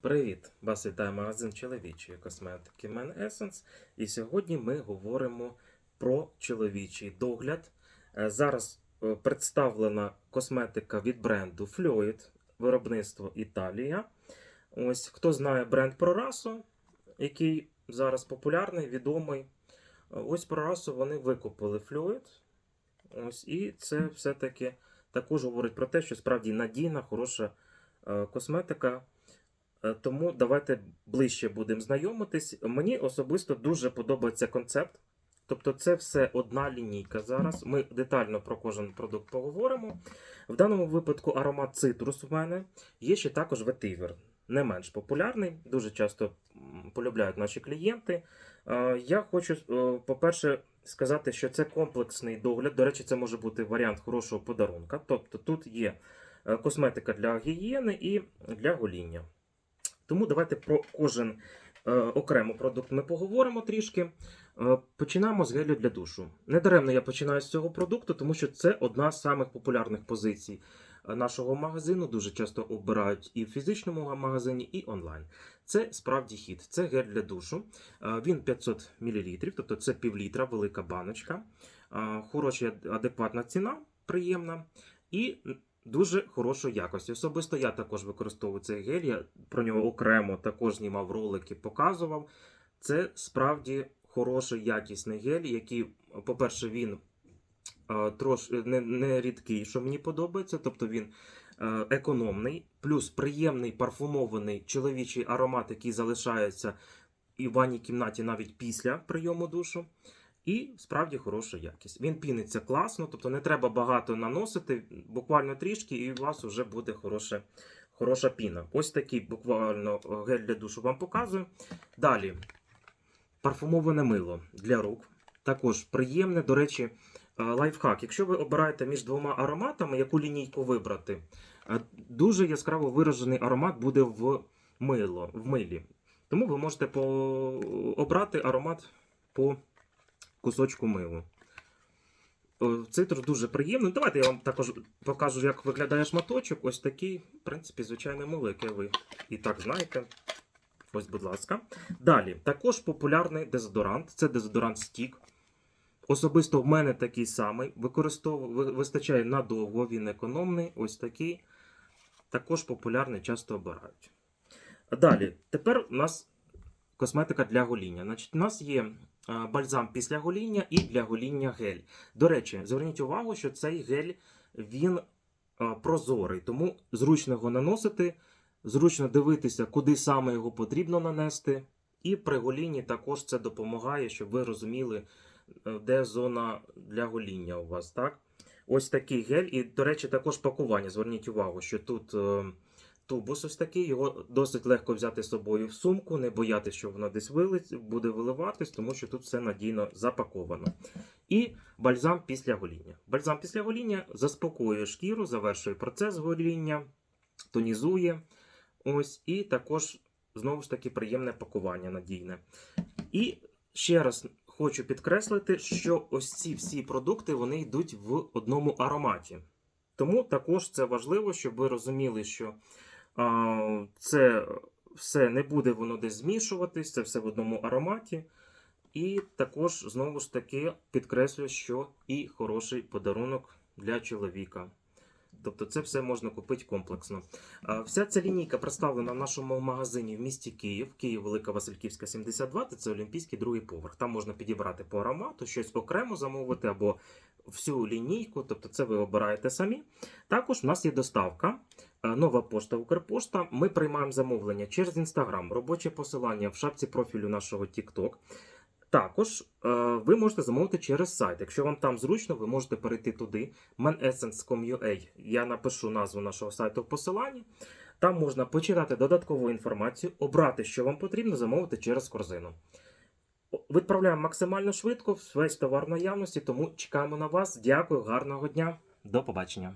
Привіт! Вас вітає магазин чоловічої косметики Man Essence. І сьогодні ми говоримо про чоловічий догляд. Е, Зараз е, представлена косметика від бренду Fluid, виробництво Італія. Ось хто знає бренд ProRaso, який зараз популярний, відомий. Е, Ось ProRaso вони викупили Fluid. Ось, і це все-таки також говорить про те, що справді надійна, хороша косметика. Е, Тому давайте ближче будемо знайомитись. Мені особисто дуже подобається концепт. Тобто, це все одна лінійка зараз. Ми детально про кожен продукт поговоримо. В даному випадку аромат цитрус у мене. Є ще також ветивер, не менш популярний, дуже часто полюбляють наші клієнти. Е, Я хочу, е, по-перше, сказати, що це комплексний догляд. До речі, це може бути варіант хорошого подарунка. Тобто тут є косметика для гігієни і для гоління. Тому давайте про кожен е, окремо продукт ми поговоримо трішки. Е, починаємо з гелю для душу. Недаремно я починаю з цього продукту, тому що це одна з самих популярних позицій е, нашого магазину. Дуже часто обирають і в фізичному магазині, і онлайн. Це справді хід. Це гель для душу. Е, він 500 мл, тобто це півлітра, велика баночка. Е, хороша, адекватна ціна, приємна. І дуже хорошої якості. Особисто я також використовую цей гель. Я про нього окремо також знімав ролики, показував. Це справді хороший якісний гель, який, по-перше, він е, трош не, не рідкий, що мені подобається. Тобто він е, економний, плюс приємний парфумований чоловічий аромат, який залишається і в ванній кімнаті навіть після прийому душу. І справді хороша якість. Він піниться класно, тобто не треба багато наносити, буквально трішки, і у вас вже буде хороша, хороша піна. Ось такий буквально гель для душу вам показую. Далі парфумоване мило для рук. Також приємне, до речі, е, лайфхак. Якщо ви обираєте між двома ароматами, яку лінійку вибрати, е, дуже яскраво виражений аромат буде в мило, в милі. Тому ви можете по... обрати аромат по кусочку милу. О, Цитрус дуже приємний. Давайте я вам також покажу, як виглядає шматочок. Ось такий, в принципі, звичайне мило, яке ви і так знаєте. Ось, будь ласка. Далі, також популярний дезодорант. Це дезодорант стік. Особисто в мене такий самий. Використовую, вистачає надовго, він економний. Ось такий. Також популярний, часто обирають. Далі, тепер у нас косметика для гоління. Значить, у нас є бальзам після гоління і для гоління гель. До речі, зверніть увагу, що цей гель він е, прозорий, тому зручно його наносити, зручно дивитися, куди саме його потрібно нанести. І при голінні також це допомагає, щоб ви розуміли, е, де зона для гоління у вас. так? Ось такий гель. І, до речі, також пакування. Зверніть увагу, що тут е, тубус ось такий, його досить легко взяти з собою в сумку, не боятися, що воно десь вилить, буде виливатись, тому що тут все надійно запаковано. І бальзам після гоління. Бальзам після гоління заспокоює шкіру, завершує процес гоління, тонізує. Ось, і також, знову ж таки, приємне пакування надійне. І ще раз хочу підкреслити, що ось ці всі продукти вони йдуть в одному ароматі. Тому також це важливо, щоб ви розуміли, що це все не буде воно десь змішуватись, це все в одному ароматі. І також, знову ж таки, підкреслюю, що і хороший подарунок для чоловіка. Тобто це все можна купити комплексно. Вся ця лінійка представлена в нашому магазині в місті Київ, Київ, Велика Васильківська, 72, це Олімпійський другий поверх. Там можна підібрати по аромату, щось окремо замовити або всю лінійку, тобто це ви обираєте самі. Також у нас є доставка. Е, Нова пошта Укрпошта. Ми приймаємо замовлення через Instagram, робоче посилання в шапці профілю нашого TikTok. Також е, ви можете замовити через сайт. Якщо вам там зручно, ви можете перейти туди. manessence.com.ua. Я напишу назву нашого сайту в посиланні. Там можна почитати додаткову інформацію, обрати, що вам потрібно, замовити через корзину. Відправляємо максимально швидко, весь товар наявності, тому чекаємо на вас. Дякую, гарного дня. До побачення.